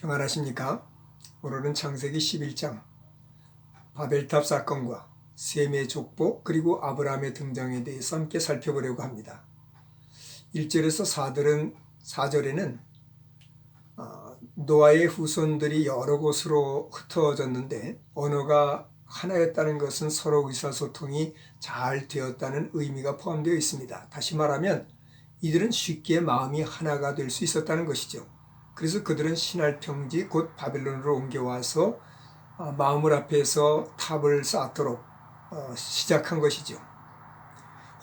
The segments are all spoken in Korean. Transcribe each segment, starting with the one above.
평안하십니까? 오늘은 창세기 11장 바벨탑 사건과 셈의 족보 그리고 아브라함의 등장에 대해서 함께 살펴보려고 합니다. 1절에서 4절은 4절에는 어, 노아의 후손들이 여러 곳으로 흩어졌는데 언어가 하나였다는 것은 서로 의사소통이 잘 되었다는 의미가 포함되어 있습니다. 다시 말하면 이들은 쉽게 마음이 하나가 될 수 있었다는 것이죠. 그래서 그들은 신할 평지 곧 바벨론으로 옮겨와서 어, 마음을 앞에서 탑을 쌓도록 어, 시작한 것이죠.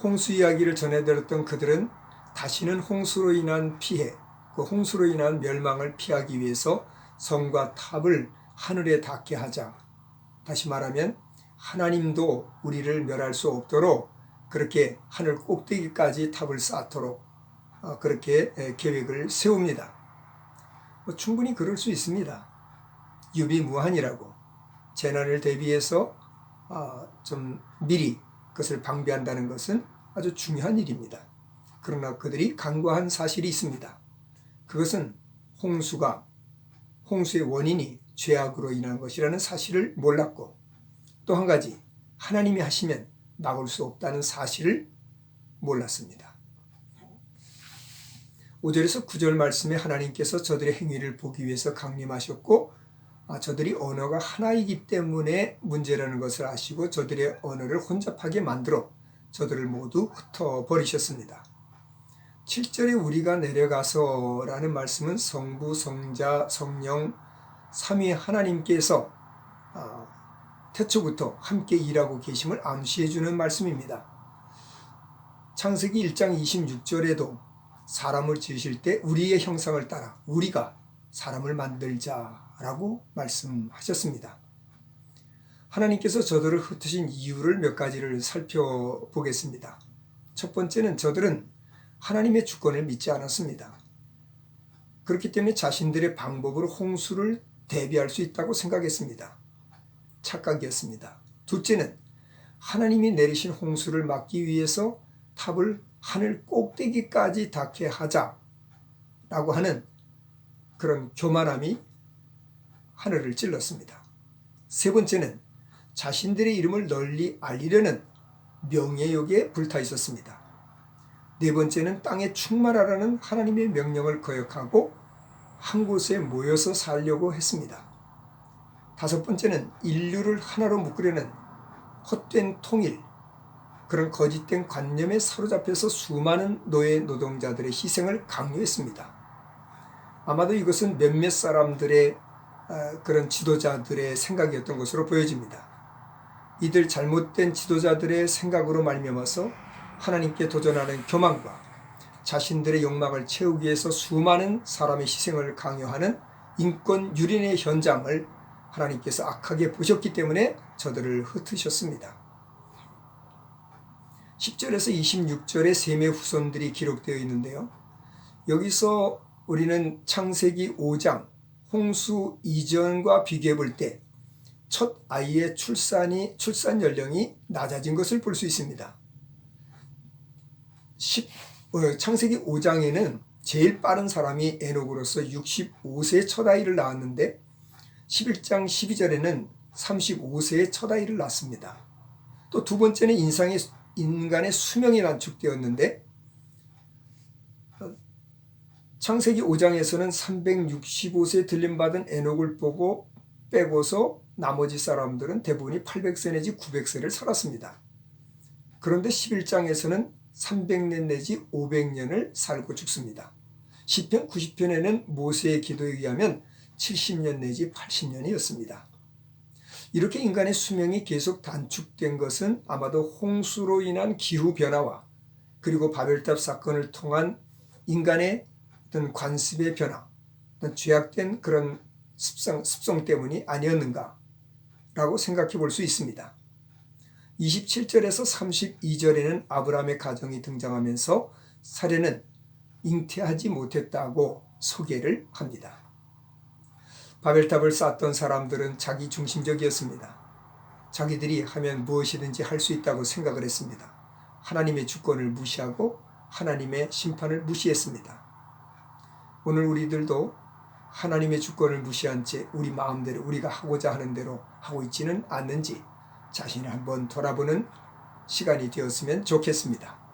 홍수 이야기를 전해 들었던 그들은 다시는 홍수로 인한 피해, 그 홍수로 인한 멸망을 피하기 위해서 성과 탑을 하늘에 닿게 하자. 다시 말하면 하나님도 우리를 멸할 수 없도록 그렇게 하늘 꼭대기까지 탑을 쌓도록 어, 그렇게 계획을 세웁니다. 뭐 충분히 그럴 수 있습니다. 유비무한이라고 재난을 대비해서 아, 좀 미리 그것을 방비한다는 것은 아주 중요한 일입니다. 그러나 그들이 간과한 사실이 있습니다. 그것은 홍수가 홍수의 원인이 죄악으로 인한 것이라는 사실을 몰랐고 또 한 가지 하나님이 하시면 막을 수 없다는 사실을 몰랐습니다. 5절에서 9절 말씀에 하나님께서 저들의 행위를 보기 위해서 강림하셨고 아, 저들이 언어가 하나이기 때문에 문제라는 것을 아시고 저들의 언어를 혼잡하게 만들어 저들을 모두 흩어버리셨습니다. 7절에 우리가 내려가서 라는 말씀은 성부, 성자, 성령, 삼위 하나님께서 아, 태초부터 함께 일하고 계심을 암시해 주는 말씀입니다. 창세기 1장 26절에도 사람을 지으실 때 우리의 형상을 따라 우리가 사람을 만들자라고 말씀하셨습니다. 하나님께서 저들을 흩으신 이유를 몇 가지를 살펴보겠습니다. 첫 번째는 저들은 하나님의 주권을 믿지 않았습니다. 그렇기 때문에 자신들의 방법으로 홍수를 대비할 수 있다고 생각했습니다. 착각이었습니다. 둘째는 하나님이 내리신 홍수를 막기 위해서 탑을 하늘 꼭대기까지 닿게 하자라고 하는 그런 교만함이 하늘을 찔렀습니다. 세 번째는 자신들의 이름을 널리 알리려는 명예욕에 불타 있었습니다. 네 번째는 땅에 충만하라는 하나님의 명령을 거역하고 한 곳에 모여서 살려고 했습니다. 다섯 번째는 인류를 하나로 묶으려는 헛된 통일, 그런 거짓된 관념에 사로잡혀서 수많은 노예 노동자들의 희생을 강요했습니다. 아마도 이것은 몇몇 사람들의 어, 그런 지도자들의 생각이었던 것으로 보여집니다. 이들 잘못된 지도자들의 생각으로 말미암아서 하나님께 도전하는 교만과 자신들의 욕망을 채우기 위해서 수많은 사람의 희생을 강요하는 인권 유린의 현장을 하나님께서 악하게 보셨기 때문에 저들을 흩으셨습니다. 10절에서 26절의 셈의 후손들이 기록되어 있는데요. 여기서 우리는 창세기 5장 홍수 이전과 비교해 볼 때 첫 아이의 출산이 출산 연령이 낮아진 것을 볼 수 있습니다. 10, 어, 창세기 5장에는 제일 빠른 사람이 에녹으로서 65세의 첫 아이를 낳았는데 11장 12절에는 35세의 첫 아이를 낳습니다. 또 두 번째는 인상의 인간의 수명이 단축되었는데 창세기 5장에서는 365세 들림받은 에녹을 보고 빼고서 나머지 사람들은 대부분이 800세 내지 900세를 살았습니다. 그런데 11장에서는 300년 내지 500년을 살고 죽습니다. 10편 90편에는 모세의 기도에 의하면 70년 내지 80년이었습니다. 이렇게 인간의 수명이 계속 단축된 것은 아마도 홍수로 인한 기후 변화와 그리고 바벨탑 사건을 통한 인간의 어떤 관습의 변화, 어떤 죄악된 그런 습성, 습성 때문이 아니었는가라고 생각해 볼 수 있습니다. 27절에서 32절에는 아브라함의 가정이 등장하면서 사례는 잉태하지 못했다고 소개를 합니다. 바벨탑을 쌓던 사람들은 자기 중심적이었습니다. 자기들이 하면 무엇이든지 할 수 있다고 생각을 했습니다. 하나님의 주권을 무시하고 하나님의 심판을 무시했습니다. 오늘 우리들도 하나님의 주권을 무시한 채 우리 마음대로 우리가 하고자 하는 대로 하고 있지는 않는지 자신을 한번 돌아보는 시간이 되었으면 좋겠습니다.